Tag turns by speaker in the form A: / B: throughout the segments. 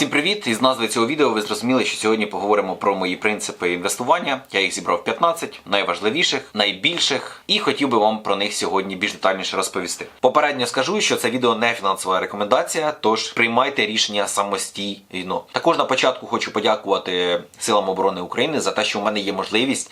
A: Всім привіт! Із назви цього відео ви зрозуміли, що сьогодні поговоримо про мої принципи інвестування. Я їх зібрав 15 найважливіших, найбільших, і хотів би вам про них сьогодні більш детальніше розповісти. Попередньо скажу, що це відео не фінансова рекомендація, тож приймайте рішення самостійно. Також на початку хочу подякувати силам оборони України за те, що у мене є можливість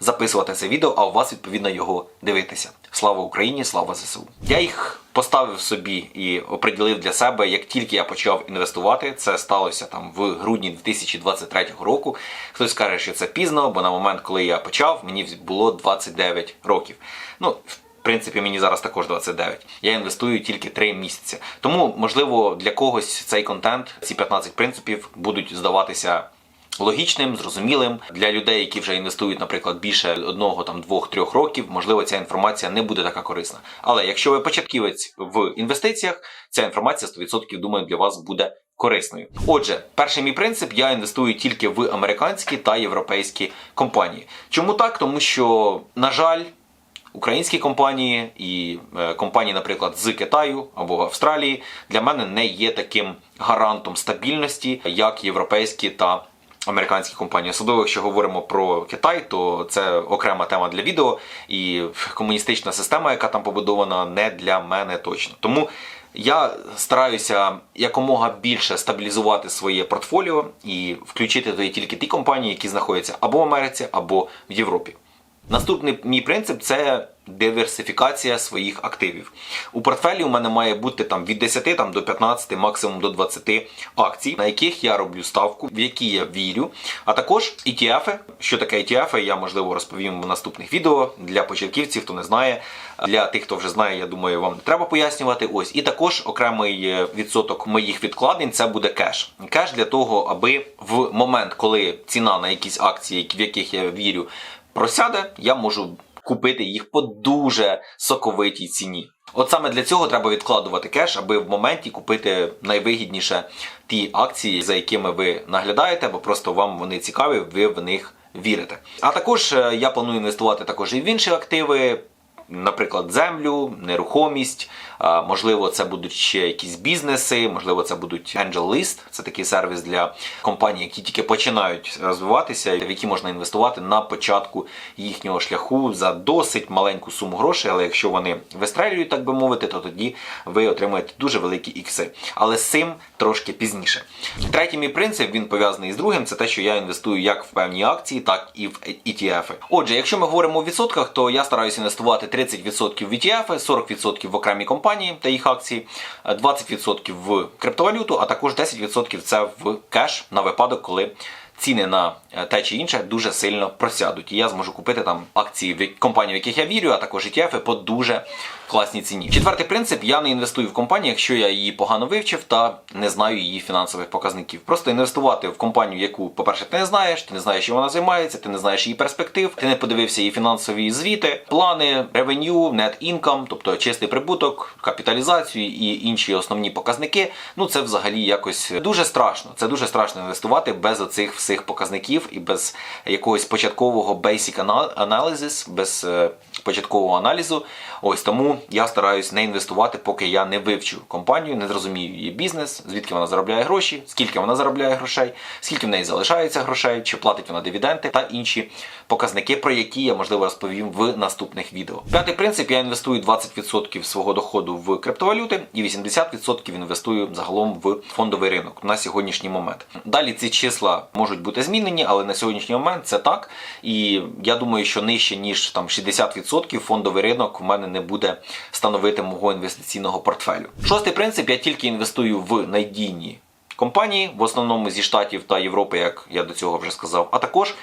A: записувати це відео, а у вас відповідно його дивитися. Слава Україні, слава ЗСУ. Я їх поставив собі і оприділив для себе, як тільки я почав інвестувати. Це сталося там в грудні 2023 року. Хтось каже, що це пізно, бо на момент, коли я почав, мені було 29 років. Ну, в принципі, мені зараз також 29. Я інвестую тільки 3 місяці. Тому, можливо, для когось цей контент, ці 15 принципів будуть здаватися логічним, зрозумілим для людей, які вже інвестують, наприклад, більше одного, там двох-трьох років. Можливо, ця інформація не буде така корисна. Але якщо ви початківець в інвестиціях, ця інформація 100% думаю для вас буде. Корисною. Отже, перший мій принцип я інвестую тільки в американські та європейські компанії. Чому так? Тому що, на жаль, українські компанії і е, компанії, наприклад, з Китаю або Австралії, для мене не є таким гарантом стабільності, як європейські та американські компанії. Особливо, якщо говоримо про Китай, то це окрема тема для відео, і комуністична система, яка там побудована, не для мене точно. Тому я стараюся якомога більше стабілізувати своє портфоліо і включити туди тільки ті компанії, які знаходяться або в Америці, або в Європі. Наступний мій принцип це диверсифікація своїх активів. У портфелі у мене має бути там від 10 там, до 15, максимум до 20 акцій, на яких я роблю ставку, в які я вірю. А також ETF. Що таке ETF, я можливо розповім в наступних відео для початківців, хто не знає. Для тих, хто вже знає, я думаю, вам не треба пояснювати. Ось і також окремий е, відсоток моїх відкладень це буде кеш. Кеш для того, аби в момент, коли ціна на якісь акції, в яких я вірю, просяде, я можу купити їх по дуже соковитій ціні. От саме для цього треба відкладувати кеш, аби в моменті купити найвигідніше ті акції, за якими ви наглядаєте, бо просто вам вони цікаві, ви в них вірите. А також е, я планую інвестувати також і в інші активи. Наприклад, землю, нерухомість, можливо, це будуть ще якісь бізнеси, можливо, це будуть Angel List, це такий сервіс для компаній, які тільки починають розвиватися, в які можна інвестувати на початку їхнього шляху за досить маленьку суму грошей. Але якщо вони вистрелюють, так би мовити, то тоді ви отримаєте дуже великі ікси. Але з цим трошки пізніше. Третій мій принцип він пов'язаний з другим. Це те, що я інвестую як в певні акції, так і в ETF. Отже, якщо ми говоримо в відсотках, то я стараюся інвестувати 30% в ETF, 40% в окремі компанії та їх акції, 20% в криптовалюту, а також 10% це в кеш на випадок, коли ціни на е, те чи інше дуже сильно просядуть. І я зможу купити там акції компанії, в яких я вірю, а також ETF по дуже класній ціні. Четвертий принцип: я не інвестую в компанію, якщо я її погано вивчив та не знаю її фінансових показників. Просто інвестувати в компанію, яку, по-перше, ти не знаєш, ти не знаєш, чим вона займається, ти не знаєш її перспектив, ти не подивився її фінансові звіти, плани, ревеню, net income, тобто чистий прибуток, капіталізацію і інші основні показники. Ну це взагалі якось дуже страшно. Це дуже страшно інвестувати без оцих всіх показників і без якогось початкового basic analysis, без е, початкового аналізу. Ось тому я стараюсь не інвестувати, поки я не вивчу компанію, не зрозумію її бізнес, звідки вона заробляє гроші, скільки вона заробляє грошей, скільки в неї залишається грошей, чи платить вона дивіденди та інші показники, про які я можливо розповім в наступних відео. П'ятий принцип: я інвестую 20% свого доходу в криптовалюти і 80% інвестую загалом в фондовий ринок на сьогоднішній момент. Далі ці числа можуть бути змінені, але на сьогоднішній момент це так. І я думаю, що нижче ніж там 60% фондовий ринок в мене не буде становити мого інвестиційного портфелю. Шостий принцип: я тільки інвестую в надійні компанії, в основному зі штатів та Європи, як я до цього вже сказав, а також.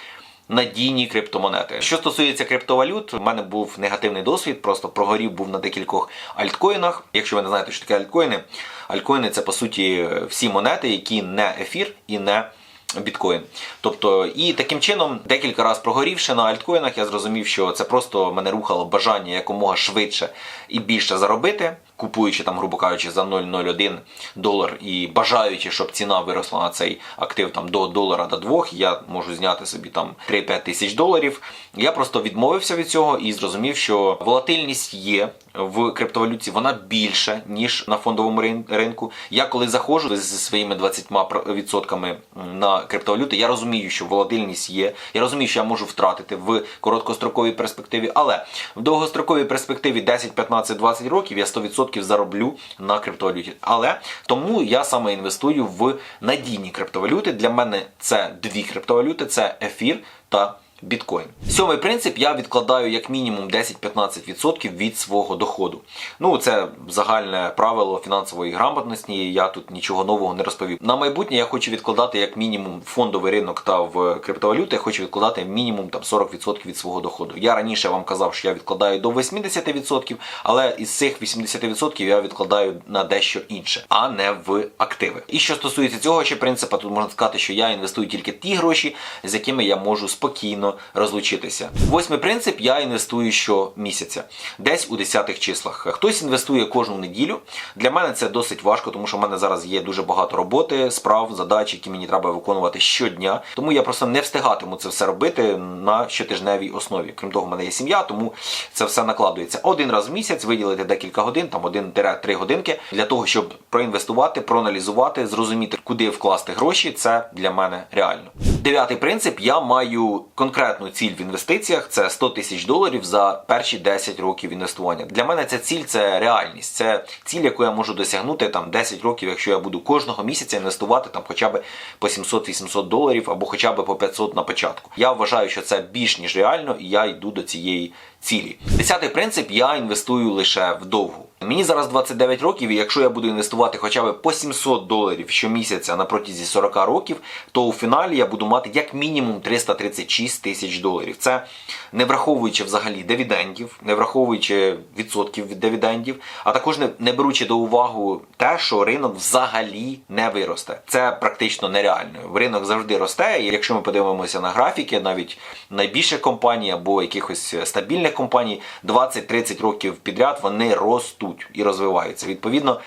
A: Надійні криптомонети. Що стосується криптовалют, у мене був негативний досвід, просто прогорів був на декількох альткоїнах. Якщо ви не знаєте, що таке альткоїни, альткоїни це по суті всі монети, які не ефір і не біткоін. Тобто, і таким чином, декілька разів прогорівши на альткоїнах, я зрозумів, що це просто мене рухало бажання якомога швидше і більше заробити, купуючи там, грубо кажучи, за 0,01 долар і бажаючи, щоб ціна виросла на цей актив там до долара до двох, я можу зняти собі там 3-5 тисяч доларів. Я просто відмовився від цього і зрозумів, що волатильність є в криптовалюті вона більша, ніж на фондовому ринку. Я коли заходжу зі своїми 20% на криптовалюти, я розумію, що волатильність є. Я розумію, що я можу втратити в короткостроковій перспективі, але в довгостроковій перспективі 10, 15, 20 років я 100% зароблю на криптовалюті. Але тому я саме інвестую в надійні криптовалюти. Для мене це дві криптовалюти: це ефір та біткоін. Сьомий принцип я відкладаю як мінімум 10-15% від свого доходу. Ну, це загальне правило фінансової грамотності. Я тут нічого нового не розповів. На майбутнє я хочу відкладати як мінімум в фондовий ринок та в криптовалюти. Я хочу відкладати мінімум там 40% від свого доходу. Я раніше вам казав, що я відкладаю до 80%, але із цих 80% я відкладаю на дещо інше, а не в активи. І що стосується цього ще принципу, тут можна сказати, що я інвестую тільки ті гроші, з якими я можу спокійно розлучитися. Восьмий принцип я інвестую щомісяця, десь у десятих числах. Хтось інвестує кожну неділю. Для мене це досить важко, тому що в мене зараз є дуже багато роботи, справ, задач, які мені треба виконувати щодня. Тому я просто не встигатиму це все робити на щотижневій основі. Крім того, в мене є сім'я, тому це все накладується. Один раз в місяць виділити декілька годин, там 1-3 годинки для того, щоб проінвестувати, проаналізувати, зрозуміти, куди вкласти гроші. Це для мене реально. Дев'ятий принцип: я маю конкретну ціль в інвестиціях. Це 100 тисяч доларів за перші 10 років інвестування. Для мене ця ціль це реальність. Це ціль, яку я можу досягнути там 10 років, якщо я буду кожного місяця інвестувати там хоча б по 700-800 доларів або хоча б по 500 на початку. Я вважаю, що це більш ніж реально, і я йду до цієї цілі. Десятий принцип: я інвестую лише вдовгу. Мені зараз 29 років, і якщо я буду інвестувати хоча б по 700 доларів щомісяця на протязі 40 років, то у фіналі я буду мати як мінімум 336 тисяч доларів. Це не враховуючи взагалі дивідендів, не враховуючи відсотків від дивідендів, а також не, не беручи до уваги те, що ринок взагалі не виросте. Це практично нереально. Ринок завжди росте. І якщо ми подивимося на графіки, навіть найбільших компаній або якихось стабільних компаній, 20-30 років підряд вони ростуть і розвиваються. Відповідно.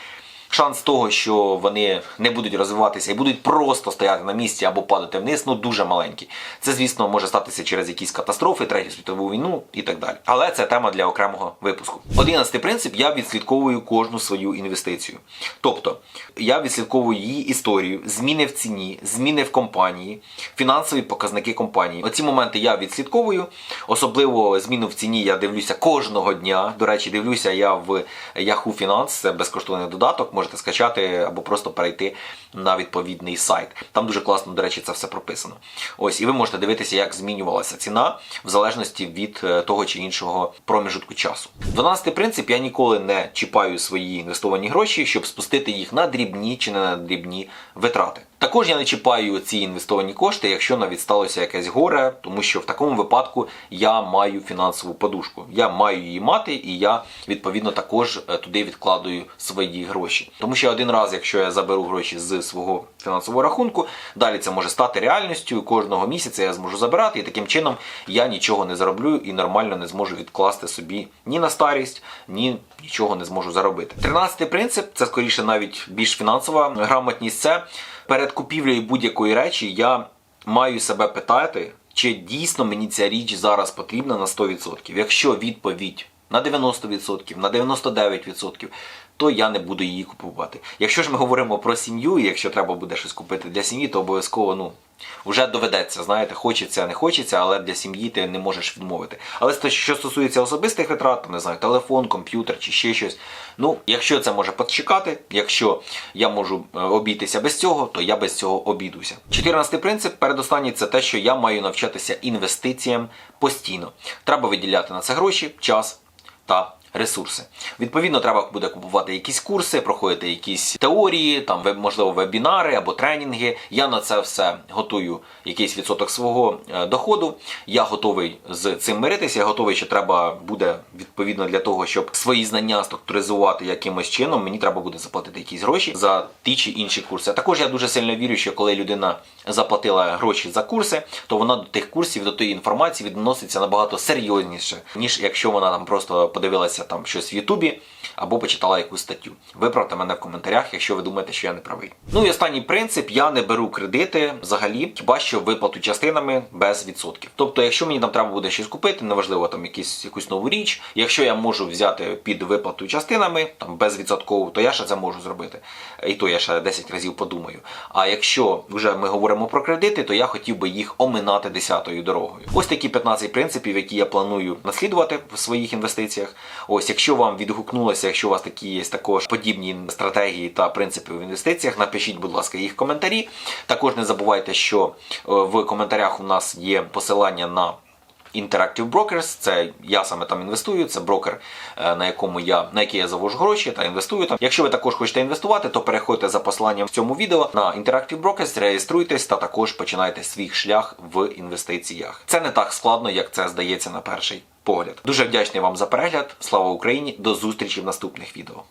A: Шанс того, що вони не будуть розвиватися і будуть просто стояти на місці або падати вниз, ну дуже маленький. Це, звісно, може статися через якісь катастрофи, третю світову війну і так далі. Але це тема для окремого випуску. Одинадцятий принцип: я відслідковую кожну свою інвестицію. Тобто я відслідковую її історію, зміни в ціні, зміни в компанії, фінансові показники компанії. Оці моменти я відслідковую. Особливо зміну в ціні я дивлюся кожного дня. До речі, дивлюся я в Yahoo Finance, це безкоштовний додаток. Можете скачати або просто перейти на відповідний сайт. Там дуже класно, до речі, це все прописано. Ось, і ви можете дивитися, як змінювалася ціна в залежності від е, того чи іншого проміжутку часу. Дванадцятий принцип: я ніколи не чіпаю свої інвестовані гроші, щоб спустити їх на дрібні чи не на дрібні витрати. Також я не чіпаю ці інвестовані кошти, якщо навіть сталося якесь горе, тому що в такому випадку я маю фінансову подушку. Я маю її мати, і я відповідно також е, туди відкладую свої гроші. Тому що один раз, якщо я заберу гроші з свого фінансового рахунку, далі це може стати реальністю. Кожного місяця я зможу забирати, і таким чином я нічого не зароблю і нормально не зможу відкласти собі ні на старість, ні нічого не зможу заробити. Тринадцятий принцип це скоріше навіть більш фінансова грамотність. Це перед купівлею будь-якої речі я маю себе питати, чи дійсно мені ця річ зараз потрібна на 100%. Якщо відповідь на 90%, на 99%, то я не буду її купувати. Якщо ж ми говоримо про сім'ю, і якщо треба буде щось купити для сім'ї, то обов'язково ну. Вже доведеться, знаєте, хочеться, не хочеться, але для сім'ї ти не можеш відмовити. Але що стосується особистих витрат, не знаю, телефон, комп'ютер чи ще щось. Ну, якщо це може почекати, якщо я можу е, обійтися без цього, то я без цього обійдуся. Чотирнадцятий принцип, передостанній, це те, що я маю навчатися інвестиціям постійно. Треба виділяти на це гроші, час та ресурси. Відповідно, треба буде купувати якісь курси, проходити якісь теорії, там можливо вебінари або тренінги. Я на це все готую якийсь відсоток свого е, доходу. Я готовий з цим миритися. Я готовий, що треба буде відповідно для того, щоб свої знання структуризувати якимось чином. Мені треба буде заплатити якісь гроші за ті чи інші курси. Також я дуже сильно вірю, що коли людина заплатила гроші за курси, то вона до тих курсів, до тої інформації відноситься набагато серйозніше, ніж якщо вона там просто подивилася подивилася там щось в Ютубі або почитала якусь статтю. Виправте мене в коментарях, якщо ви думаєте, що я не правий. Ну і останній принцип: я не беру кредити взагалі, хіба що виплату частинами без відсотків. Тобто, якщо мені там треба буде щось купити, неважливо там якісь якусь нову річ. Якщо я можу взяти під виплату частинами там безвідсотково, то я ще це можу зробити. І то я ще 10 разів подумаю. А якщо вже ми говоримо про кредити, то я хотів би їх оминати десятою дорогою. Ось такі 15 принципів, які я планую наслідувати в своїх інвестиціях. Ось, якщо вам відгукнулося, якщо у вас такі є також подібні стратегії та принципи в інвестиціях, напишіть, будь ласка, їх в коментарі. Також не забувайте, що е, в коментарях у нас є посилання на. Interactive Brokers, це я саме там інвестую, це брокер, е, на якому я на який я завожу гроші та інвестую там. Якщо ви також хочете інвестувати, то переходьте за посиланням в цьому відео на Interactive Brokers, реєструйтесь та також починайте свій шлях в інвестиціях. Це не так складно, як це здається на перший погляд. Дуже вдячний вам за перегляд. Слава Україні! До зустрічі в наступних відео.